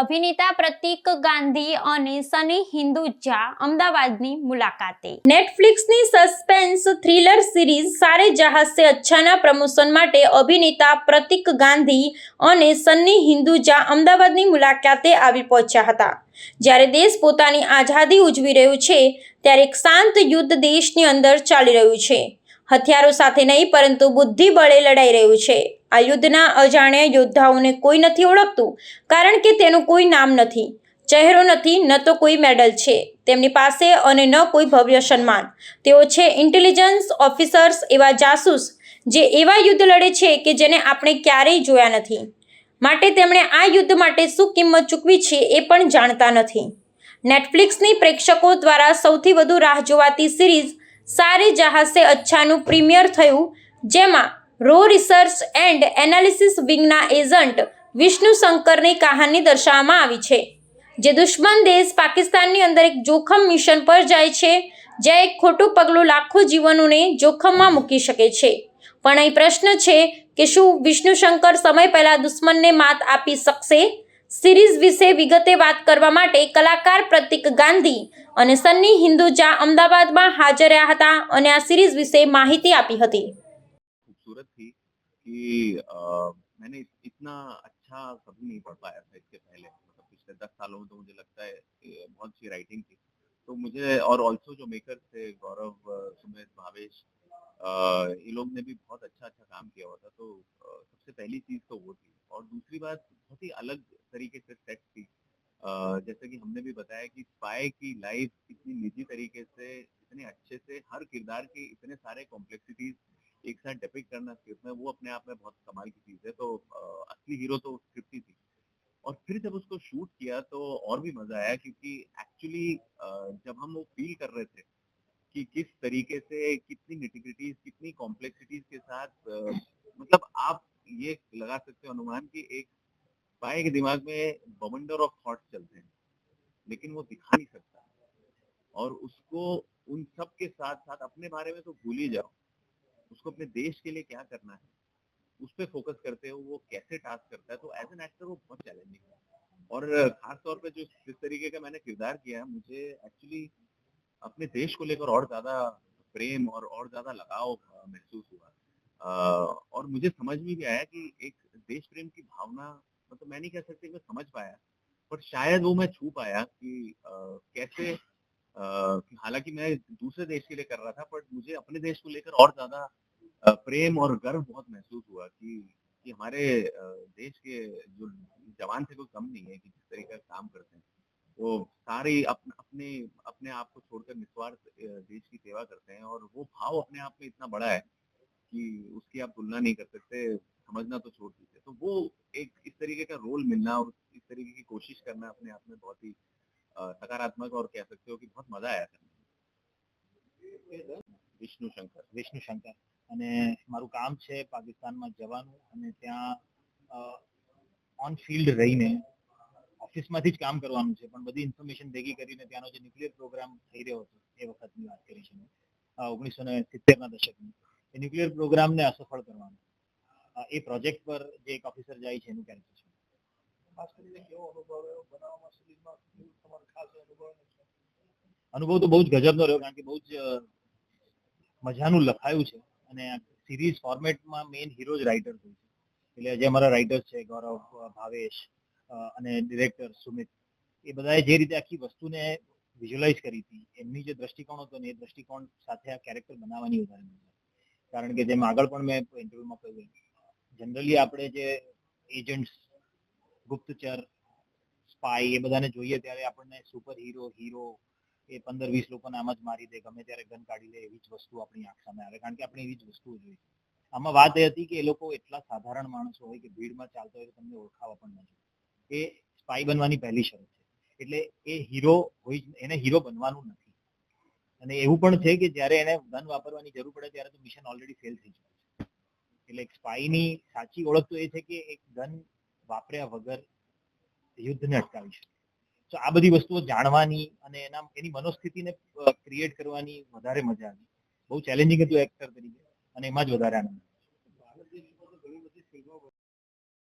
અભિનેતા પ્રતીક ગાંધી અને સની હિન્દુજા અમદાવાદની મુલાકાતે. નેટફ્લિક્સની સસ્પેન્સ થ્રિલર સિરીઝ સારે જહાં સે અચ્છાના પ્રમોશન માટે અભિનેતા પ્રતિક ગાંધી અને સની હિન્દુજા અમદાવાદની મુલાકાતે આવી પહોંચ્યા હતા. જ્યારે દેશ પોતાની આઝાદી ઉજવી રહ્યું છે, ત્યારે એક શાંત યુદ્ધ દેશની અંદર ચાલી રહ્યું છે. હથિયારો સાથે નહીં, પરંતુ બુદ્ધિબળે લડાઈ રહ્યું છે. આ યુદ્ધના અજાણ્યા યોદ્ધાઓને કોઈ નથી ઓળખતું, કારણ કે તેનું કોઈ નામ નથી, ચહેરો નથી, ન તો કોઈ મેડલ છે, તેમની પાસે અને ન કોઈ ભવ્ય સન્માન. તેઓ છે ઇન્ટેલિજન્સ ઓફિસર્સ એવા જાસૂસ, જે એવા યુદ્ધ લડે છે કે જેને આપણે ક્યારેય જોયા નથી. માટે તેમણે આ યુદ્ધ માટે શું કિંમત ચૂકવી છે એ પણ જાણતા નથી. નેટફ્લિક્સની પ્રેક્ષકો દ્વારા સૌથી વધુ રાહ જોવાતી સિરીઝ સારે જહાસે અચ્છાનું પ્રીમિયર થયું, જેમાં રો રિસર્ચ એન્ડ એનાલિસિસ વિંગના એજન્ટ વિષ્ણુ શંકરની કહાની દર્શાવવામાં આવી છે. જે દુશ્મન દેશ પાકિસ્તાનની અંદર એક જોખમ મિશન પર જાય છે, જ્યાં એક ખોટું પગલું લાખો જીવનોને જોખમમાં મૂકી શકે છે. પણ અહીં પ્રશ્ન છે કે શું વિષ્ણુ શંકર સમય પહેલાં દુશ્મનને માત આપી શકશે? સિરીઝ વિશે વિગતે વાત કરવા માટે કલાકાર પ્રતિક ગાંધી અને સન્ની હિન્દુજા અમદાવાદમાં હાજર રહ્યા હતા અને આ સિરીઝ વિશે માહિતી આપી હતી. खूबसूरत थी कि अ, मैंने इतना अच्छा कभी नहीं पढ़ पाया था इसके पहले। मतलब पिछले दस सालों में तो मुझे लगता है बहुत अच्छी राइटिंग थी। तो मुझे और ऑल्सो जो मेकर थे गौरव सुमित भावेश ये लोग ने भी बहुत अच्छा अच्छा काम किया हुआ था। तो अ, सबसे पहली चीज़ तो वो थी। और दूसरी बात बहुत ही अलग तरीके से सेट थी। अ, जैसे कि हमने भी बताया कि स्पाई की लाइफ इतनी निजी तरीके से इतने अच्छे से हर किरदार के इतने सारे कॉम्प्लेक्सिटीज एक साथ डिपिक्ट करना स्क्रिप्ट में वो अपने आप में बहुत कमाल की चीज़ है। तो अ, असली हीरो तो स्क्रिप्ट ही थी। और फिर जब उसको शूट किया तो और भी मज़ा आया क्योंकि एक्चुअली जब हम वो फील कर रहे थे कि किस तरीके से कितनी निटिग्रिटीज कितनी कॉम्प्लेक्सिटीज के साथ अ, मतलब आप ये लगा सकते हो अनुमान कि एक पाए के दिमाग में बवंडर ऑफ़ थॉट चलते हैं लेकिन वो दिखा नहीं सकता। और उसको उन सब के साथ साथ अपने बारे में तो भूल ही जाओ। उसको अपने देश के लिए क्या करना है उस पर फोकस करते हो वो कैसे टास्क करता है तो एज एन एक्टर वो बहुत चैलेंजिंग है। और खास तौर पे जो जिस तरीके का मैंने किरदार किया है मुझे एक्चुअली अपने देश को लेकर और ज़्यादा प्रेम और और ज़्यादा लगाव महसूस हुआ। और मुझे समझ में भी आया कि एक देश प्रेम की भावना मतलब तो मैं नहीं कह सकती मैं समझ पाया पर शायद वो मैं छू पाया कि अ, कैसे हालाँकि मैं दूसरे देश के लिए कर रहा था बट मुझे अपने देश को लेकर और ज़्यादा प्रेम और गर्व बहुत महसूस हुआ कि कि हमारे देश के जो जवान थे कोई कम नहीं है कि जिस तरीके का काम करते हैं। वो सारे अपन, अपने अपने आप को छोड़कर निस्वार्थ देश की सेवा करते हैं और वो भाव अपने आप में इतना बड़ा है कि उसकी आप तुलना नहीं कर सकते समझना तो छोड़ दीजिए। तो वो एक इस तरीके का रोल मिलना और इस तरीके की कोशिश करना अपने आप में बहुत ही सकारात्मक और कह सकते हो कि बहुत मज़ा आया करने विष्णु शंकर विष्णु शंकर। અને મારું કામ છે પાકિસ્તાનમાં જવાનું અને ત્યાં ઓન ફિલ્ડ રહીને ઓફિસમાંથી જ કામ કરવાનું છે. પણ બધી ઇન્ફોર્મેશન ભેગી કરીને ત્યાંનો જે ન્યુક્લિયર પ્રોગ્રામ થઈ રહ્યો હતો, એ વખતની વાત કરી છે ઓગણીસો ને સિત્તેરના દશકની. એ ન્યુક્લિયર પ્રોગ્રામને અસફળ કરવાનો. એ પ્રોજેક્ટ પર જે એક ઓફિસર જાય છે એનું છે. ખાસ અનુભવ અનુભવ અનુભવ તો બહુ જ ગજબનો રહ્યો, કારણ કે બહુ જ મજાનું લખાયું છે. અને સિરીઝ ફોર્મેટમાં મેઇન હીરો જ રાઇટર હોય છે એટલે જે અમારા રાઇટર્સ છે, ગૌરવ, ભાવેશ અને ડિરેક્ટર સુમિત, એ બધાએ જે રીતે આખી વસ્તુને વિઝ્યુઅલાઇઝ કરી હતી, એમની જે દ્રષ્ટિકોણ હતો ને એ દ્રષ્ટિકોણ સાથે આ કેરેક્ટર બનાવવાની વધારે મજા. કારણ કે જેમ આગળ પણ મેં ઇન્ટરવ્યુમાં કહ્યું જનરલી આપણે જે એજન્ટ્સ ગુપ્તચર સ્પાય એ બધાને જોઈએ ત્યારે આપણને સુપર હીરો હીરો એ પંદર વીસ લોકોને આમ જ મારી દે, ગમે ત્યારે ગન કાઢી લે એવી જ વસ્તુ આપણી આંખ સામે આવે. કારણ કે આપણે એવી જ વસ્તુઓ જોઈએ આમાં વાત એ હતી કે એ લોકો એટલા સાધારણ માણસો હોય કે ભીડમાં ચાલતા હોય તો તમને ઓળખાવા પણ ન એ સ્પાય બનવાની પહેલી શરત છે. એટલે એ હીરો હોય એને હીરો બનવાનું નથી. અને એવું પણ છે કે જ્યારે એને ગન વાપરવાની જરૂર પડે ત્યારે તો મિશન ઓલરેડી ફેલ થઈ જાય છે. એટલે એક સ્પાયની સાચી ઓળખ તો એ છે કે એક ગન વાપર્યા વગર યુદ્ધને અટકાવી શકે. તો આ બધી વસ્તુઓ જાણવાની અને એના એની મનોસ્થિતિને ક્રિએટ કરવાની વધારે મજા આવી. બહુ ચેલેન્જિંગ હતું એક્ટર તરીકે અને એમાં જ વધારે આનંદ